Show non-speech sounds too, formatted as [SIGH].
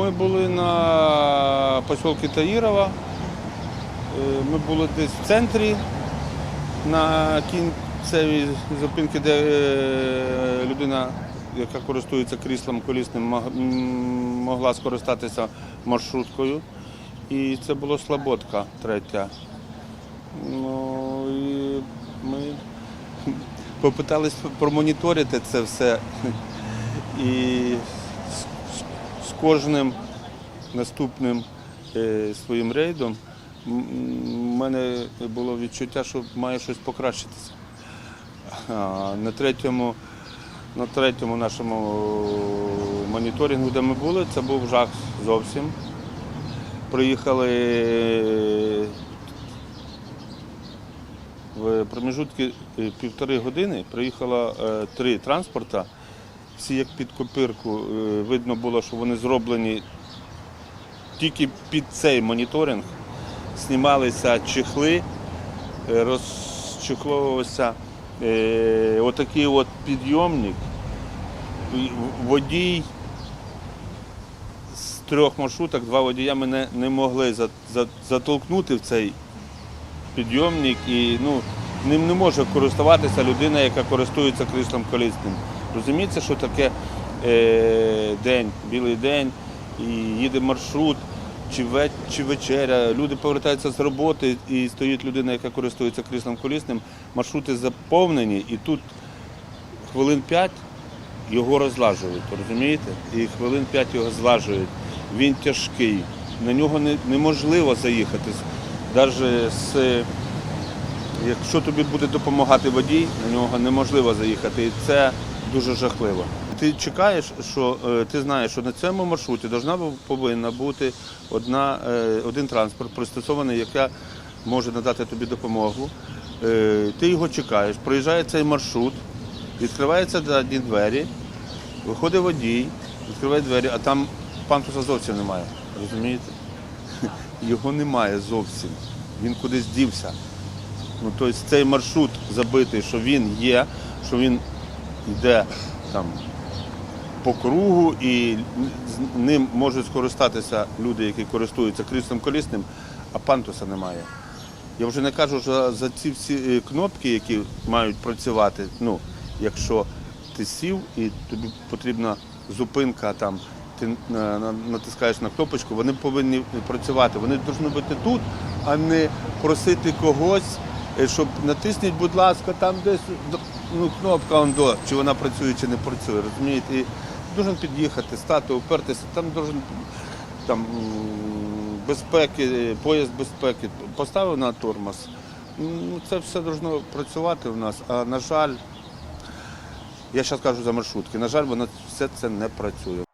ми були на посілку Таїрова. Е, Ми були десь в центрі на кінцевій зупинці, де е, людина, яка користується кріслом колісним, могла скористатися маршруткою. І це була Слободка третя. Ну і ми попитались промоніторити це все. [LAUGHS] І кожним наступним е, своїм рейдом в мене було відчуття, що має щось покращитися. На третьому, на третьому нашому моніторингу, де ми були, це був жах зовсім. Приїхали е, в проміжутки е, півтори години, приїхало три транспорта. Всі як під копирку. Е, Видно було, що вони зроблені тільки під цей моніторинг. Знімалися чехли, е, розчехловувався е, отакий от підйомник. Водій з трьох маршруток, два водія мене не могли за- за- затолкнути в цей підйомник і ну, ним не може користуватися людина, яка користується кріслом колісним. Розумієте, що таке е, день, білий день, і їде маршрут, чи, ве, чи вечеря, люди повертаються з роботи і стоїть людина, яка користується кріслом колісним, маршрути заповнені, і тут хвилин 5 його розлажують, розумієте? І хвилин 5 його злажують. Він тяжкий, на нього не, неможливо заїхати. Навіть з, якщо тобі буде допомагати водій, на нього неможливо заїхати. І це дуже жахливо. Ти чекаєш, що е, ти знаєш, що на цьому маршруті повинна бути одна, е, один транспорт пристосований, яка може надати тобі допомогу. Е, Ти його чекаєш, проїжджає цей маршрут, відкриваються задні двері, виходить водій, відкриває двері, а там пантуса зовсім немає. Розумієте? [LAUGHS] Його немає зовсім. Він кудись дівся. Ну, тобто цей маршрут забитий, що він є, що він йде там по кругу і ним можуть скористатися люди, які користуються кріслом колісним, а пантуса немає. Я вже не кажу що за ці всі е, кнопки, які мають працювати. Ну, якщо ти сів і тобі потрібна зупинка, там ти е, натискаєш на кнопочку, вони повинні працювати. Вони повинні бути тут, а не просити когось, щоб натисніть, будь ласка, там десь ну, кнопка он чи вона працює, чи не працює. Розумієте? І должен під'їхати, стати, упертися, там должен там безпеки, поїзд безпеки, поставив на тормоз. Ну, Це все должно працювати в нас. А на жаль, я зараз кажу за маршрутки, на жаль, воно все це не працює.